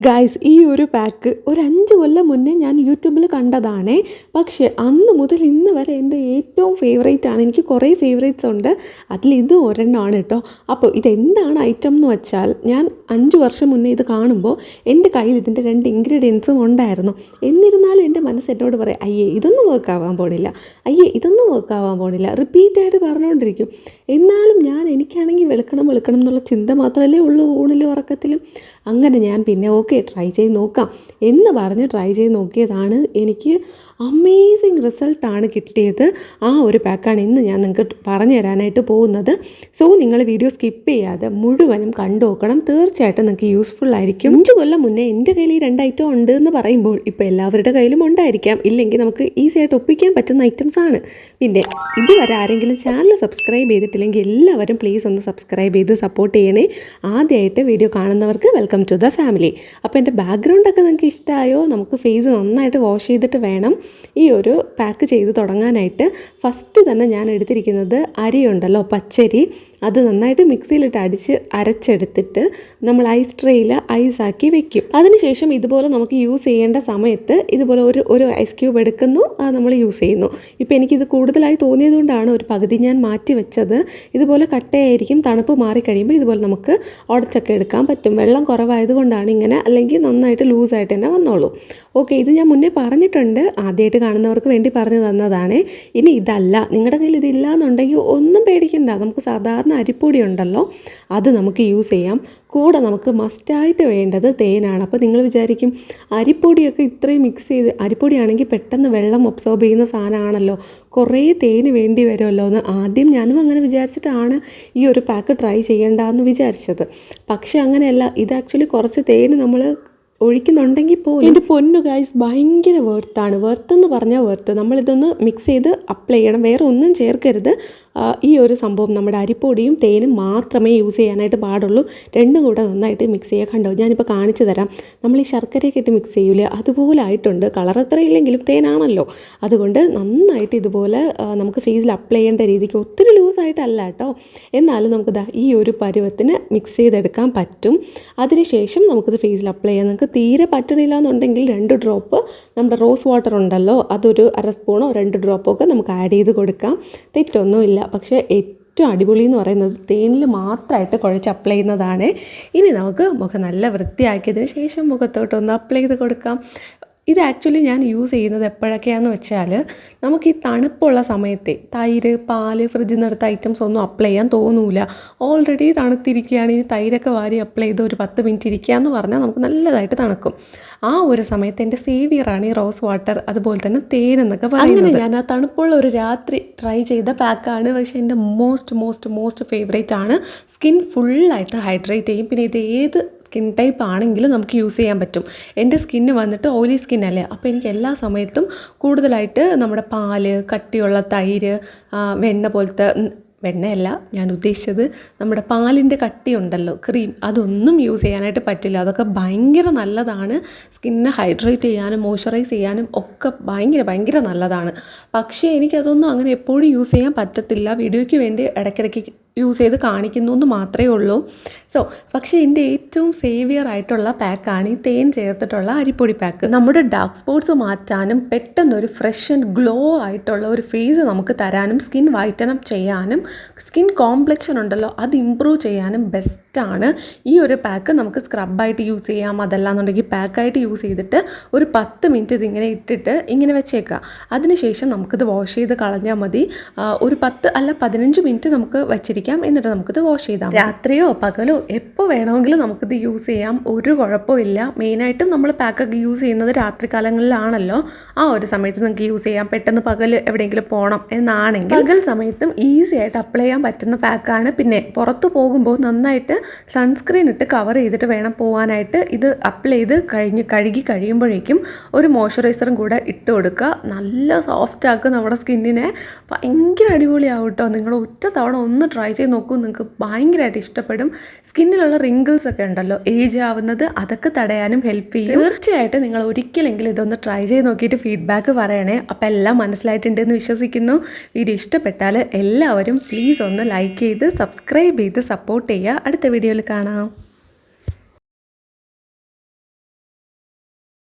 Guys ഈ ഒരു pack ഒരു അഞ്ച് കൊല്ലം മുന്നേ ഞാൻ യൂട്യൂബിൽ കണ്ടതാണേ. പക്ഷേ അന്ന് മുതൽ ഇന്ന് വരെ എന്റെ ഏറ്റവും ഫേവറേറ്റ് ആണ്. എനിക്ക് കുറേ ഫേവറേറ്റ്സ് ഉണ്ട്. അതിൽ ഇത് ഒരെണ്ണമാണ് കേട്ടോ. അപ്പോൾ ഇതെന്താണ് ഐറ്റം എന്ന് വെച്ചാൽ ഞാൻ അഞ്ച് വർഷം മുന്നേ ഇത് കാണുമ്പോൾ എന്റെ കയ്യിൽ ഇതിന്റെ രണ്ട് ഇൻഗ്രീഡിയൻസും ഉണ്ടായിരുന്നു. എന്നിരുന്നാലും എന്റെ മനസ്സ് എന്നോട് പറയാം അയ്യേ ഇതൊന്നും വർക്ക് ആവാൻ പോണില്ല. അയ്യേ ഇതൊന്നും വർക്ക് ആവാൻ പോണില്ല. റിപ്പീറ്റായിട്ട് പറഞ്ഞുകൊണ്ടിരിക്കും. എന്നാലും ഞാൻ എനിക്കാണെങ്കിൽ വെളുക്കണം വെളുക്കണം എന്നുള്ള ചിന്ത മാത്രമല്ലേ ഉള്ളൂ ഊണിലും ഉറക്കത്തിലും. അങ്ങനെ ഞാൻ പിന്നെ ഓക്കെ ട്രൈ ചെയ്ത് നോക്കാം. എന്ന് പറഞ്ഞ് ട്രൈ ചെയ്ത് നോക്കിയതാണ് എനിക്ക് അമേസിങ് റിസൾട്ടാണ് കിട്ടിയത്. ആ ഒരു പാക്കാണ് ഇന്ന് ഞാൻ നിങ്ങൾക്ക് പറഞ്ഞു തരാനായിട്ട് പോകുന്നത്. സോ നിങ്ങൾ വീഡിയോ സ്കിപ്പ് ചെയ്യാതെ മുഴുവനും കണ്ടു നോക്കണം. തീർച്ചയായിട്ടും നിങ്ങൾക്ക് യൂസ്ഫുൾ ആയിരിക്കും. അഞ്ച് കൊല്ലം മുന്നേ എന്റെ കയ്യിൽ ഈ രണ്ട് ഐറ്റം ഉണ്ട് എന്ന് പറയുമ്പോൾ ഇപ്പോൾ എല്ലാവരുടെ കയ്യിലും ഉണ്ടായിരിക്കാം. ഇല്ലെങ്കിൽ നമുക്ക് ഈസി ആയിട്ട് ഒപ്പിക്കാൻ പറ്റുന്ന ഐറ്റംസ് ആണ്. പിന്നെ ഇതുവരെ ആരെങ്കിലും ചാനൽ സബ്സ്ക്രൈബ് ചെയ്തിട്ടില്ലെങ്കിൽ എല്ലാവരും പ്ലീസ് ഒന്ന് സബ്സ്ക്രൈബ് ചെയ്ത് സപ്പോർട്ട് ചെയ്യണേ. ആദ്യമായിട്ട് വീഡിയോ കാണുന്നവർക്ക് വെൽക്കം ടു ദ ഫാമിലി അപ്പോൾ എന്റെ ബാക്ക്ഗ്രൗണ്ടൊക്കെ നിങ്ങൾക്ക് ഇഷ്ടമായോ നമുക്ക് ഫേസ് നന്നായിട്ട് വാഷ് ചെയ്തിട്ട് വേണം. ഈ ഒരു പാക്ക് ചെയ്ത് തുടങ്ങാനായിട്ട് ഫസ്റ്റ് തന്നെ ഞാൻ എടുത്തിരിക്കുന്നത് അരിയുണ്ടല്ലോ പച്ചരി. അത് നന്നായിട്ട് മിക്സിയിലിട്ട് അടിച്ച് അരച്ചെടുത്തിട്ട് നമ്മൾ ഐസ് ട്രേയിൽ ഐസാക്കി വെക്കും. അതിനുശേഷം ഇതുപോലെ നമുക്ക് യൂസ് ചെയ്യേണ്ട സമയത്ത് ഇതുപോലെ ഒരു ഒരു ഐസ് ക്യൂബ് എടുക്കുന്നു അത് നമ്മൾ യൂസ് ചെയ്യുന്നു. ഇപ്പോൾ എനിക്കിത് കൂടുതലായി തോന്നിയതുകൊണ്ടാണ് ഒരു പകുതി ഞാൻ മാറ്റി വെച്ചത്. ഇതുപോലെ കട്ടയായിരിക്കും തണുപ്പ് മാറിക്കഴിയുമ്പോൾ ഇതുപോലെ നമുക്ക് ഉടച്ചൊക്കെ എടുക്കാൻ പറ്റും. വെള്ളം കുറവായതുകൊണ്ടാണ് ഇങ്ങനെ അല്ലെങ്കിൽ നന്നായിട്ട് ലൂസായിട്ട് തന്നെ വന്നോളൂ. ഓക്കെ ഇത് ഞാൻ മുന്നേ പറഞ്ഞിട്ടുണ്ട്. ആദ്യമായിട്ട് കാണുന്നവർക്ക് വേണ്ടി പറഞ്ഞു തന്നതാണ്. ഇനി ഇതല്ല. നിങ്ങളുടെ കയ്യിൽ ഇതില്ല എന്നുണ്ടെങ്കിൽ ഒന്നും പേടിക്കണ്ട. നമുക്ക് സാധാരണ അരിപ്പൊടി ഉണ്ടല്ലോ അത് നമുക്ക് യൂസ് ചെയ്യാം. കൂടെ നമുക്ക് മസ്റ്റായിട്ട് വേണ്ടത് തേനാണ്. അപ്പോൾ നിങ്ങൾ വിചാരിക്കും അരിപ്പൊടിയൊക്കെ ഇത്രയും മിക്സ് ചെയ്ത് അരിപ്പൊടിയാണെങ്കിൽ പെട്ടെന്ന് വെള്ളം അബ്സോർബ് ചെയ്യുന്ന സാധനമാണല്ലോ. കുറേ തേന് വേണ്ടി വരുമല്ലോ എന്ന് ആദ്യം ഞാനും അങ്ങനെ വിചാരിച്ചിട്ടാണ് ഈ ഒരു പാക്ക് ട്രൈ ചെയ്യേണ്ടതെന്ന് വിചാരിച്ചത്. പക്ഷേ അങ്ങനെയല്ല. ഇത് ആക്ച്വലി കുറച്ച് തേന് നമ്മൾ ഒഴിക്കുന്നുണ്ടെങ്കിൽ പോലും എന്റെ പൊന്നു ഗൈസ് ഭയങ്കര വേർത്താണ് വേർത്തെന്ന് പറഞ്ഞാൽ വേർത്ത് നമ്മളിതൊന്ന് മിക്സ് ചെയ്ത് അപ്ലൈ ചെയ്യണം. വേറെ ഒന്നും ചേർക്കരുത്. ഈ ഒരു സംഭവം നമ്മുടെ അരിപ്പൊടിയും തേനും മാത്രമേ യൂസ് ചെയ്യാനായിട്ട് പാടുള്ളൂ. രണ്ടും കൂടെ നന്നായിട്ട് മിക്സ് ചെയ്യുക കണ്ടോ? ഞാനിപ്പോൾ കാണിച്ചു തരാം. നമ്മൾ ഈ ശർക്കരയൊക്കെ ഇട്ട് മിക്സ് ചെയ്യൂലേ? അതുപോലെ ആയിട്ടുണ്ട്. കളർ അത്ര ഇല്ലെങ്കിലും തേനാണല്ലോ. അതുകൊണ്ട് നന്നായിട്ട് ഇതുപോലെ നമുക്ക് ഫേസിൽ അപ്ലൈ ചെയ്യേണ്ട രീതിക്ക് ഒത്തിരി ലൂസായിട്ടല്ല കേട്ടോ. എന്നാലും നമുക്ക് ഈ ഒരു പരുവത്തിന് മിക്സ് ചെയ്തെടുക്കാൻ പറ്റും. അതിനുശേഷം നമുക്കിത് ഫേസിൽ അപ്ലൈ ചെയ്യാം. നിങ്ങൾക്ക് തീരെ പറ്റണില്ല എന്നുണ്ടെങ്കിൽ രണ്ട് ഡ്രോപ്പ് നമ്മുടെ റോസ് വാട്ടർ ഉണ്ടല്ലോ. അതൊരു അര സ്പൂണോ രണ്ട് ഡ്രോപ്പോ ഒക്കെ നമുക്ക് ആഡ് ചെയ്ത് കൊടുക്കാം. തെറ്റൊന്നുമില്ല. പക്ഷേ ഏറ്റവും അടിപൊളി എന്ന് പറയുന്നത് തേനിൽ മാത്രമായിട്ട് കുഴച്ച് അപ്ലൈ ചെയ്യുന്നതാണ്. ഇനി നമുക്ക് മുഖം നല്ല വൃത്തിയാക്കിയതിന് ശേഷം മുഖത്തോട്ടൊന്ന് അപ്ലൈ ചെയ്ത് കൊടുക്കാം. ഇത് ആക്ച്വലി ഞാൻ യൂസ് ചെയ്യുന്നത് എപ്പോഴൊക്കെയാന്ന് വെച്ചാൽ നമുക്ക് ഈ തണുപ്പുള്ള സമയത്തെ തൈര് പാൽ ഫ്രിഡ്ജിൽ നിന്നെടുത്ത ഐറ്റംസ് ഒന്നും അപ്ലൈ ചെയ്യാൻ തോന്നൂല. ഓൾറെഡി തണുത്തിരിക്കുകയാണ് ഇനി തൈരൊക്കെ വാരി അപ്ലൈ ചെയ്ത് ഒരു പത്ത് മിനിറ്റ് ഇരിക്കുക എന്ന് പറഞ്ഞാൽ നമുക്ക് നല്ലതായിട്ട് തണുക്കും. ആ ഒരു സമയത്ത് എന്റെ സേവിയറാണ് ഈ റോസ് വാട്ടർ അതുപോലെ തന്നെ തേൻ എന്നൊക്കെ പറയുന്നത്. ഞാൻ ആ തണുപ്പുള്ള ഒരു രാത്രി ട്രൈ ചെയ്ത പാക്കാണ് പക്ഷേ എന്റെ മോസ്റ്റ് മോസ്റ്റ് മോസ്റ്റ് ഫേവറേറ്റ് ആണ്. സ്കിൻ ഫുള്ളായിട്ട് ഹൈഡ്രേറ്റ് ചെയ്യും. പിന്നെ ഇത് ഏത് സ്കിൻ ടൈപ്പ് ആണെങ്കിൽ നമുക്ക് യൂസ് ചെയ്യാൻ പറ്റും. എന്റെ സ്കിന്ന് വന്നിട്ട് ഓയിലി സ്കിൻ അല്ലേ? അപ്പോൾ എനിക്ക് എല്ലാ സമയത്തും കൂടുതലായിട്ട് നമ്മുടെ പാൽ കട്ടിയുള്ള തൈര് വെണ്ണ പോലത്തെ വെണ്ണയല്ല ഞാൻ ഉദ്ദേശിച്ചത് നമ്മുടെ പാലിന്റെ കട്ടിയുണ്ടല്ലോ ക്രീം അതൊന്നും യൂസ് ചെയ്യാനായിട്ട് പറ്റില്ല. അതൊക്കെ ഭയങ്കര നല്ലതാണ്. സ്കിന്നെ ഹൈഡ്രേറ്റ് ചെയ്യാനും മോയ്സ്ചറൈസ് ചെയ്യാനും ഒക്കെ ഭയങ്കര ഭയങ്കര നല്ലതാണ്. പക്ഷേ എനിക്കതൊന്നും അങ്ങനെ എപ്പോഴും യൂസ് ചെയ്യാൻ പറ്റത്തില്ല. വീഡിയോയ്ക്ക് വേണ്ടി ഇടയ്ക്കിടയ്ക്ക് യൂസ് ചെയ്ത് കാണിക്കുന്നു എന്ന് മാത്രമേ ഉള്ളൂ. സോ പക്ഷേ എന്റെ ഏറ്റവും സേവിയർ ആയിട്ടുള്ള പാക്കാണ് ഈ തേൻ ചേർത്തിട്ടുള്ള അരിപ്പൊടി പാക്ക്. നമ്മുടെ ഡാർക്ക് സ്പോട്ട്സ് മാറ്റാനും പെട്ടെന്നൊരു ഫ്രഷ് ആൻഡ് ഗ്ലോ ആയിട്ടുള്ള ഒരു ഫേസ് നമുക്ക് തരാനും സ്കിൻ വൈറ്റനപ്പ് ചെയ്യാനും സ്കിൻ കോംപ്ലക്ഷൻ ഉണ്ടല്ലോ അത് ഇമ്പ്രൂവ് ചെയ്യാനും ബെസ്റ്റാണ് ഈ ഒരു പാക്ക് നമുക്ക് സ്ക്രബായിട്ട് യൂസ് ചെയ്യാം അതല്ലാന്നുണ്ടെങ്കിൽ പാക്കായിട്ട് യൂസ് ചെയ്തിട്ട് ഒരു പത്ത് മിനിറ്റ് ഇതിങ്ങനെ ഇട്ടിട്ട് ഇങ്ങനെ വെച്ചേക്കുക. അതിനുശേഷം നമുക്കിത് വാഷ് ചെയ്ത് കളഞ്ഞാൽ മതി. ഒരു പത്ത് അല്ല പതിനഞ്ച് മിനിറ്റ് നമുക്ക് വെച്ചിരിക്കാം എന്നിട്ട് നമുക്കിത് വാഷ് ചെയ്താൽ രാത്രിയോ പകലോ എപ്പോൾ വേണമെങ്കിലും നമുക്കിത് യൂസ് ചെയ്യാം ഒരു കുഴപ്പമില്ല മെയിനായിട്ടും നമ്മൾ പാക്കൊക്കെ യൂസ് ചെയ്യുന്നത് രാത്രി കാലങ്ങളിലാണല്ലോ. ആ ഒരു സമയത്ത് നിങ്ങൾക്ക് യൂസ് ചെയ്യാം. പെട്ടെന്ന് പകൽ എവിടെയെങ്കിലും പോകണം എന്നാണെങ്കിൽ പകൽ സമയത്തും ഈസി ആയിട്ട് അപ്ലൈ ചെയ്യാൻ പറ്റുന്ന പാക്കാണ് പിന്നെ പുറത്ത് പോകുമ്പോൾ നന്നായിട്ട് സൺസ്ക്രീൻ ഇട്ട് കവർ ചെയ്തിട്ട് വേണം പോകാനായിട്ട് ഇത് അപ്ലൈ ചെയ്ത് കഴിഞ്ഞ് കഴുകി കഴിയുമ്പോഴേക്കും ഒരു മോയ്സ്ചറൈസറും കൂടെ ഇട്ട് കൊടുക്കുക. നല്ല സോഫ്റ്റ് ആക്കുക നമ്മുടെ സ്കിന്നിനെ. ഭയങ്കര അടിപൊളിയാവും കേട്ടോ നിങ്ങൾ ഒറ്റ തവണ ഒന്ന് ട്രൈ ചെയ്ത് നോക്കൂ. നിങ്ങൾക്ക് ഭയങ്കരമായിട്ട് ഇഷ്ടപ്പെടും. സ്കിന്നിലുള്ള റിങ്കിൾസ് ഒക്കെ ഉണ്ടല്ലോ. ഏജ് ആവുന്നത് അതൊക്കെ തടയാനും ഹെൽപ്പ് ചെയ്യും. തീർച്ചയായിട്ടും നിങ്ങൾ ഒരിക്കലെങ്കിലും ഇതൊന്ന് ട്രൈ ചെയ്ത് നോക്കിയിട്ട് ഫീഡ്ബാക്ക് പറയണേ. അപ്പോൾ എല്ലാം മനസ്സിലായിട്ടുണ്ടെന്ന് വിശ്വസിക്കുന്നു. വീഡിയോ ഇഷ്ടപ്പെട്ടാൽ എല്ലാവരും പ്ലീസ് ഒന്ന് ലൈക്ക് ചെയ്ത് സബ്സ്ക്രൈബ് ചെയ്ത് സപ്പോർട്ട് ചെയ്യുക. അടുത്ത വീഡിയോയിൽ കാണാം.